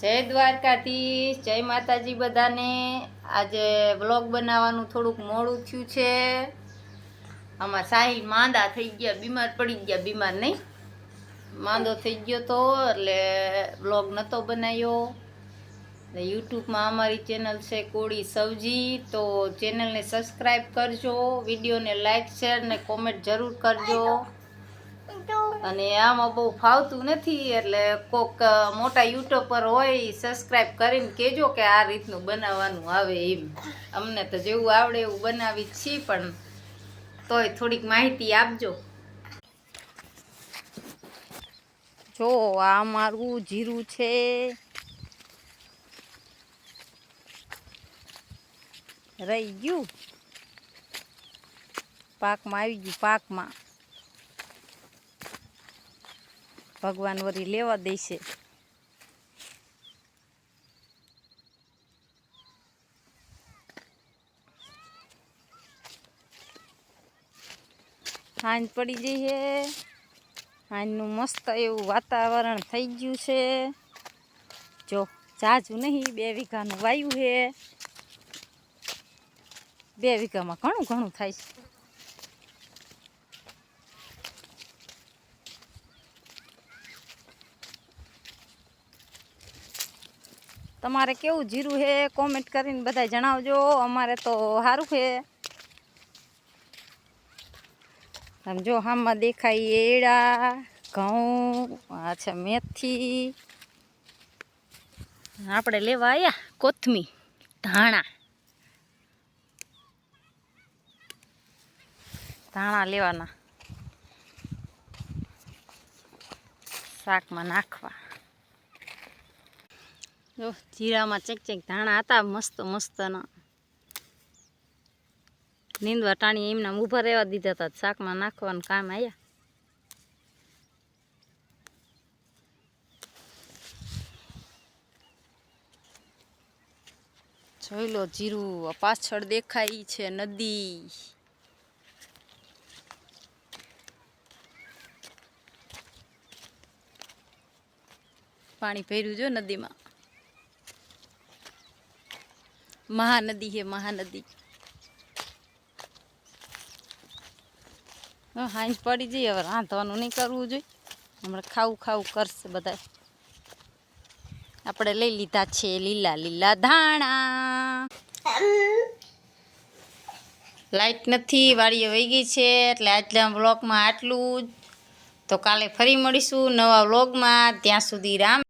જય દ્વારકાધીશ, જય માતાજી બધાને. આજે વ્લોગ બનાવવાનું થોડુંક મોડું થયું છે. આમાં સાહિલ માંદા થઈ ગયા, બીમાર પડી ગયા, બીમાર નહીં. માંદો થઈ ગયો તો, એટલે વ્લોગ નહોતો બનાવ્યો. યુટ્યુબમાં અમારી ચેનલ છે કોળી સવજી, તો ચેનલને સબસ્ક્રાઈબ કરજો, વિડીયોને લાઈક શેર ને કોમેન્ટ જરૂર કરજો. અને આમાં બહુ ફાવતું નથી, એટલે કોક મોટા મોટા યુટ્યુબર હોય સબસ્ક્રાઈબ કરીને કહેજો કે આ રીતનું બનાવવાનું આવે એમ. અમને તો જેવું આવડે એવું બનાવી છીએ, પણ તોય થોડીક માહિતી આપજો. જો, આ મારું જીરું છે. રહી ગયું? પાકમાં આવી ગયું, પાકમાં. ભગવાન વરી લેવા દેશે. હાંજ પડી ગઈ છે. હાંજનું મસ્ત એવું વાતાવરણ થઈ ગયું છે. જો, જાજુ નહીં, બે વીઘાનું વાયુ છે. બે વીઘામાં ઘણું ઘણું થાય છે. તમારે કેવું જીરું છે કોમેન્ટ કરીને બધા જણાવજો. અમારે તો સારું છે. આમ જો આમાં દેખાય એડા, ઘઉં અચ્છા મેથી. આપણે લેવા આવ્યા કોથમી, ધાણા. ધાણા લેવાના. શાકમાં નાખવા. જો જીરામાં ચેક ચેક ધાણા હતા, મસ્ત મસ્તના. નીંદવા ટાણી એમના ઊભા રહેવા દીધા હતા શાકમાં નાખવાનું કામ આવ્યા જોઈ લો જીરું પાછળ દેખાય છે નદી. પાણી ભર્યું જો નદીમાં. મહાનદી હે, મહાનદી. હાંજ પડી જઈએ હવે રાંધવાનું નહીં કરવું જોઈએ. હમણાં ખાવું ખાવું કરશે બધા આપણે લઈ લીધા છે લીલા લીલા ધાણા. લાઈટ નથી, વાડીએ વહી ગઈ છે, એટલે આજના બ્લોગમાં આટલું જ. તો કાલે ફરી મળીશું નવા વ્લોગમાં. ત્યાં સુધી રામ